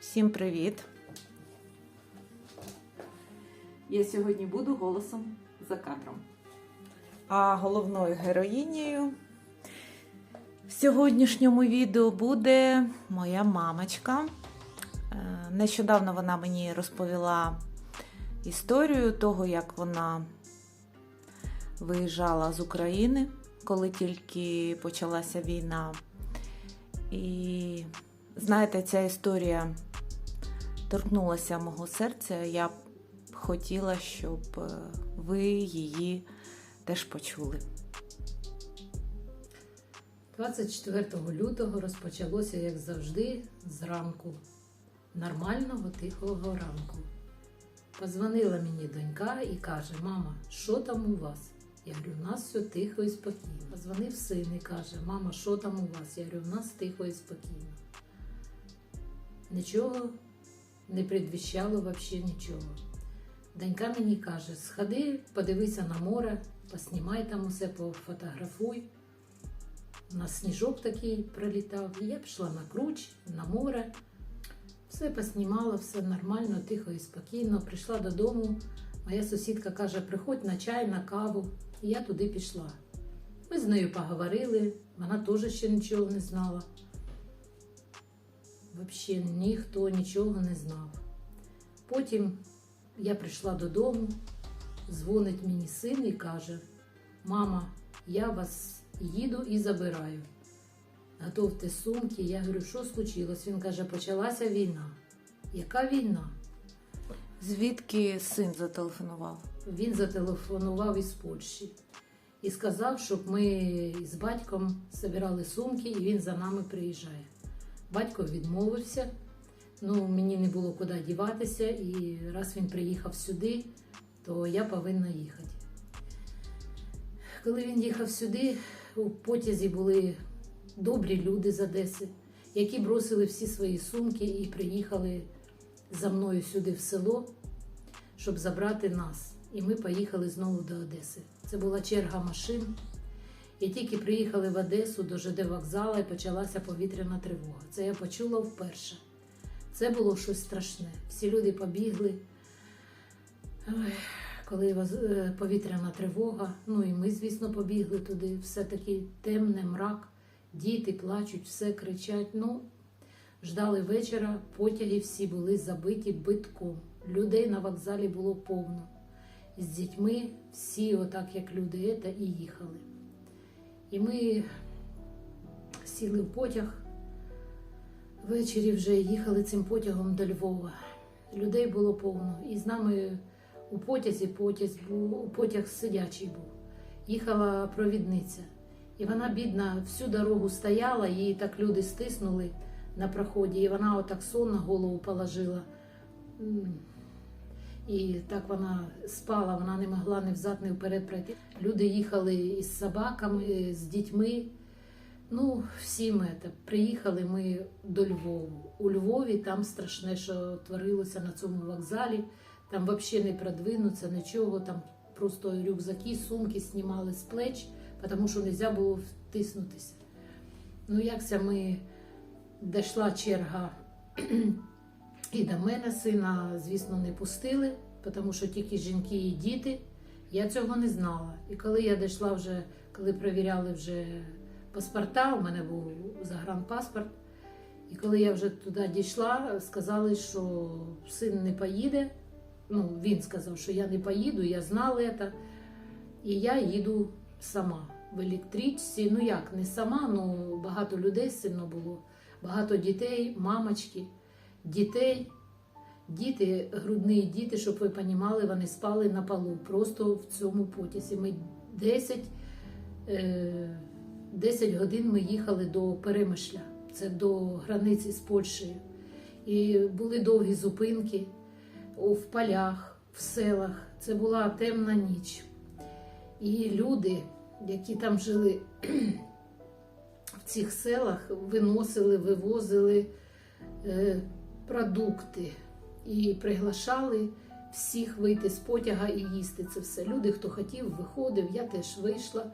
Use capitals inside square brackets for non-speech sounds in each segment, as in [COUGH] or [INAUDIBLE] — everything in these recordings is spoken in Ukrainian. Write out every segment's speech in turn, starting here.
Всім привіт! Я сьогодні буду голосом за кадром. А головною героїнею в сьогоднішньому відео буде моя мамочка. Е, Нещодавно вона мені розповіла історію того, як вона виїжджала з України, коли тільки почалася війна. І знаєте, ця історія торкнулася мого серця. Я б хотіла, щоб е, ви її теж почули. 24 лютого розпочалося, як завжди, зранку. Нормального тихого ранку. Позвонила мені донька і каже: Мама, що там у вас? Я говорю, у нас все тихо і спокійно. Позвонив син і каже, мама, що там у вас? Я говорю, у нас тихо і спокійно. Нічого не предвіщало взагалі нічого. Донька мені каже: сходи, подивися на море, поснімай там усе, пофотографуй. У нас сніжок такий пролітав. І я пішла на круч, на море. Все поснімала, все нормально, тихо і спокійно. Прийшла додому. Моя сусідка каже: приходь на чай, на каву. І я туди пішла. Ми з нею поговорили, вона теж ще нічого не знала. Взагалі ніхто нічого не знав. Потім я прийшла додому, дзвонить мені син і каже: Мама, я вас їду і забираю. Готовте сумки. Я говорю, що случилось? Він каже, почалася війна. Яка війна? Звідки син зателефонував? Він зателефонував із Польщі і сказав, щоб ми з батьком збирали сумки, і він за нами приїжджає. Батько відмовився, ну мені не було куди діватися, і раз він приїхав сюди, то я повинна їхати. Коли він їхав сюди, у потязі були добрі люди з Одеси, які бросили всі свої сумки і приїхали за мною сюди в село, щоб забрати нас. І ми поїхали знову до Одеси. Це була черга машин. І тільки приїхали в Одесу до ЖД вокзалу і почалася повітряна тривога. Це я почула вперше. Це було щось страшне. Всі люди побігли. Ой, коли е, повітряна тривога, ну і ми, звісно, побігли туди. Все таки темне, мрак, діти плачуть, все кричать. Ну, ждали вечора, потяги всі були забиті битком. Людей на вокзалі було повно. З дітьми всі, отак як люди, ета, і їхали. І ми сіли в потяг. Ввечері вже їхали цим потягом до Львова. Людей було повно. І з нами у потязі потяг був, потяг сидячий був. Їхала провідниця. І вона, бідна, всю дорогу стояла, її так люди стиснули на проході, і вона отак сон на голову положила. І так вона спала, вона не могла ні взад, ні вперед пройти. Люди їхали із собаками, з дітьми. Ну, всі ми це. Приїхали ми до Львову. У Львові там страшне, що творилося на цьому вокзалі. Там взагалі не продвинуться, нічого. Там просто рюкзаки, сумки знімали з плеч, тому що не можна було втиснутися. Ну, якся ми дійшла черга і до мене сина, звісно, не пустили, тому що тільки жінки і діти. Я цього не знала. І коли я дійшла вже, коли перевіряли вже паспорта, у мене був загранпаспорт. І коли я вже туди дійшла, сказали, що син не поїде. Ну, він сказав, що я не поїду, я знала це. І я їду сама в електричці. Ну як, не сама, ну багато людей сильно було, багато дітей, мамочки, дітей. Діти, грудні діти, щоб ви розуміли, вони спали на полу, просто в цьому потязі. Ми 10, е, 10 годин ми їхали до Перемишля, це до границі з Польщею. І були довгі зупинки в полях, в селах. Це була темна ніч. І люди, які там жили [CLEARS THROAT] в цих селах, виносили, вивозили е, продукти і приглашали всіх вийти з потяга і їсти це все. Люди, хто хотів, виходив, я теж вийшла.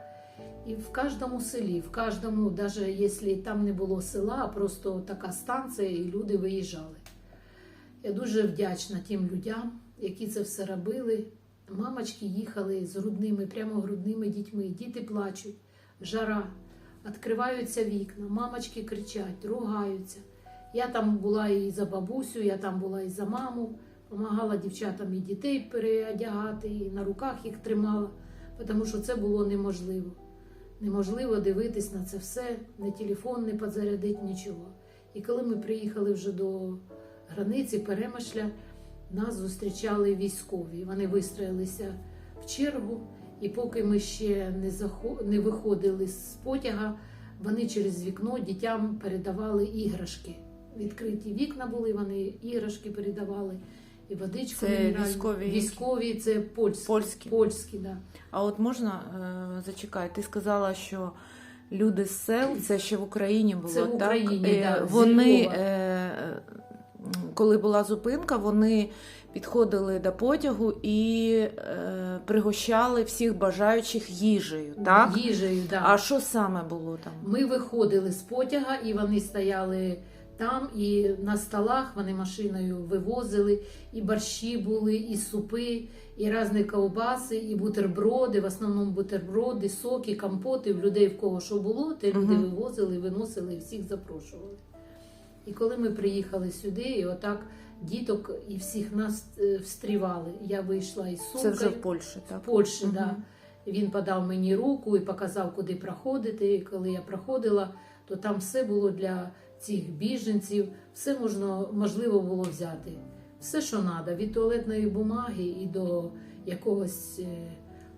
І в кожному селі, в кожному, навіть якщо там не було села, а просто така станція, і люди виїжджали. Я дуже вдячна тим людям, які це все робили. Мамочки їхали з грудними, прямо грудними дітьми. Діти плачуть, жара, відкриваються вікна, мамочки кричать, ругаються. Я там була і за бабусю, я там була і за маму, допомагала дівчатам і дітей переодягати, і на руках їх тримала, тому що це було неможливо. Неможливо дивитись на це все, не телефон не підзарядить, нічого. І коли ми приїхали вже до границі Перемишля, нас зустрічали військові. Вони вистроїлися в чергу, і поки ми ще не, захо... не виходили з потяга, вони через вікно дітям передавали іграшки. Відкриті вікна були, вони іграшки передавали. І водичку Це мінеральну. військові? військові, це польські. Польські. Польські, да. А от можна е, зачекай, ти сказала, що люди з сел, це ще в Україні було, Це в так? Україні, Е, да, з Вони, е, коли була зупинка, вони підходили до потягу і е, пригощали всіх бажаючих їжею, так? Їжею, да. А що саме було там? Ми виходили з потяга, і вони стояли там, і на столах вони машиною вивозили, і борщі були, і супи, і різні ковбаси, і бутерброди, в основному бутерброди, соки, компоти. В людей в кого що було, те люди вивозили, виносили і всіх запрошували. І коли ми приїхали сюди, і отак діток і всіх нас е, встрівали. Я вийшла із Це вже в Польщі, В так? Польщі, Мгм. да. Він подав мені руку і показав, куди проходити. І коли я проходила, то там все було для цих біженців, все можна, можливо було взяти. Все, що треба, від туалетної бумаги і до якогось е,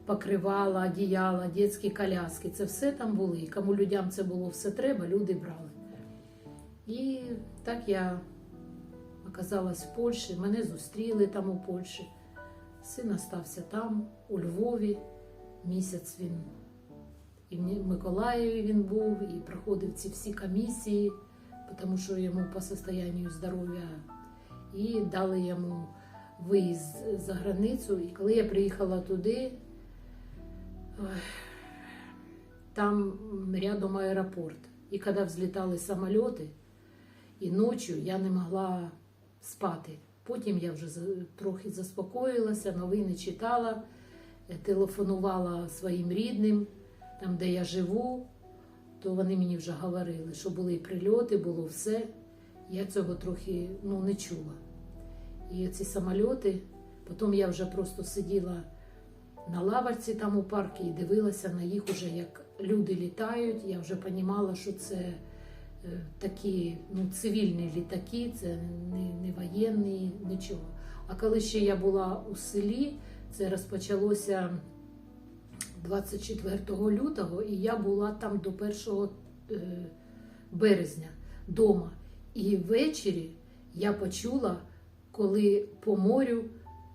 покривала, одіяла, дитячі коляски. Це все там були. Кому людям це було все треба, люди брали. І так я оказалась в Польщі, мене зустріли там у Польщі. Син остався там, у Львові. Місяць він і в Миколаєві він був, і проходив ці всі комісії, тому що йому по состоянню здоров'я і дали йому виїзд за границю. І коли я приїхала туди, там рядом аеропорт. І коли взлітали самоліти, і ночі я не могла спати. Потім я вже трохи заспокоїлася, новини читала, телефонувала своїм рідним, там, де я живу, то вони мені вже говорили, що були і прильоти, було все. Я цього трохи ну, не чула. І ці самольоти, потім я вже просто сиділа на лаварці там у парку і дивилася на їх уже, як люди літають. Я вже розуміла, що це е, такі ну, цивільні літаки, це не, не воєнні, нічого. А коли ще я була у селі, це розпочалося 24 лютого, і я була там до 1 е, березня вдома. І ввечері я почула, коли по морю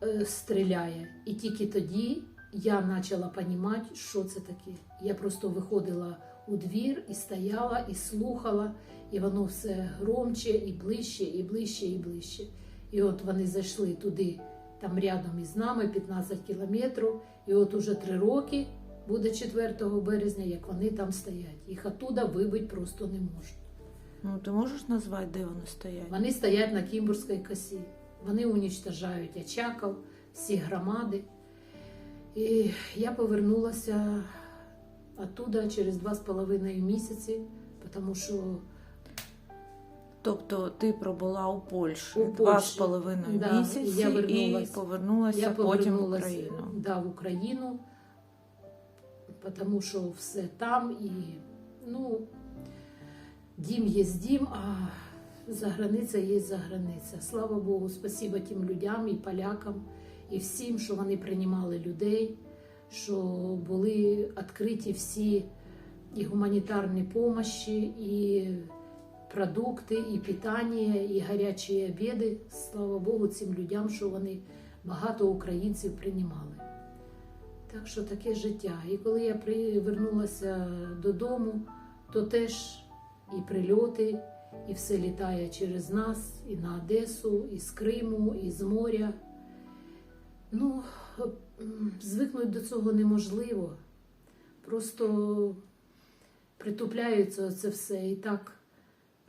е, стріляє. І тільки тоді я почала розуміти, що це таке. Я просто виходила у двір і стояла, і слухала, і воно все громче, і ближче, і ближче, і ближче. І от вони зайшли туди, там рядом із нами, 15 кілометрів. І от уже три роки буде 4 березня, як вони там стоять. Їх оттуда вибити просто не можуть. Ну, ти можеш назвати, де вони стоять? Вони стоять на Кімбурзькій косі. Вони унічтожають Очаков, всі громади. І я повернулася оттуда через два з половиною місяці, тому що Тобто ти пробула у Польщі У два з половиною Да, місяці я і повернулася я потім в Україну. да, в Україну, тому що все там і ну, дім є дім, а за границя є за границя. Слава Богу, спасибо тим людям і полякам, і всім, що вони приймали людей, що були відкриті всі і гуманітарні помощі, і продукти, і питання, і гарячі обіди. Слава Богу, цим людям, що вони багато українців приймали. Так що таке життя. І коли я привернулася додому, то теж і прильоти, і все літає через нас, і на Одесу, і з Криму, і з моря. Ну, звикнути до цього неможливо. Просто притупляється це все і так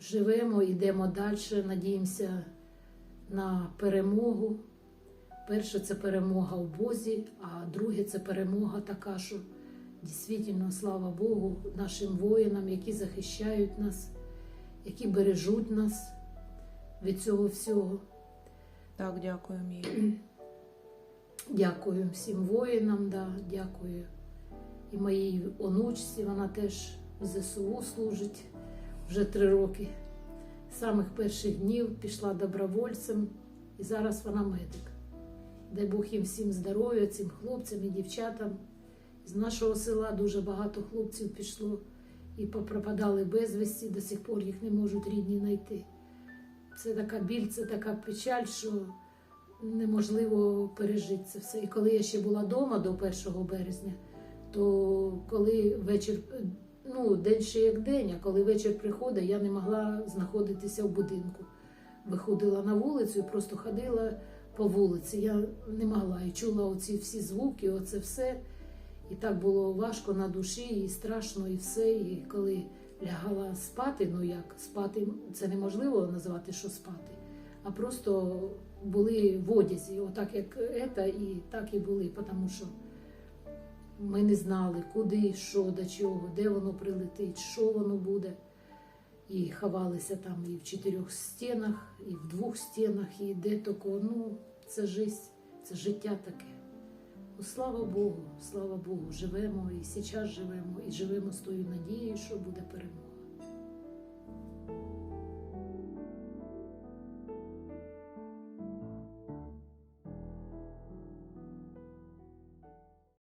живемо, йдемо далі, надіємося на перемогу. Перше це перемога в Бозі, а друге це перемога така, що дійсно, слава Богу, нашим воїнам, які захищають нас, які бережуть нас від цього всього. Так, дякуємо їй. [CLEARS THROAT] Дякую всім воїнам, да, дякую і моїй онучці, вона теж в ЗСУ служить вже три роки. З самих перших днів пішла добровольцем, і зараз вона медик. Дай Бог їм всім здоров'я, цим хлопцям і дівчатам. З нашого села дуже багато хлопців пішло і попропадали безвісті, до сих пор їх не можуть рідні знайти. Це така біль, це така печаль, що неможливо пережити це все. І коли я ще була вдома до 1 березня, то коли вечір, ну, день ще як день, а коли вечір приходить, я не могла знаходитися в будинку. Виходила на вулицю і просто ходила по вулиці. Я не могла і чула оці всі звуки, оце все. І так було важко на душі, і страшно, і все. І коли лягала спати, ну як спати, це неможливо назвати, що спати, а просто були в одязі, отак як це, і так і були, тому що ми не знали, куди, що, до чого, де воно прилетить, що воно буде. І ховалися там і в чотирьох стінах, і в двох стінах, і де тако. Ну, це життя, це життя таке. Ну, слава Богу, слава Богу, живемо і зараз живемо, і живемо з тою надією, що буде перемога.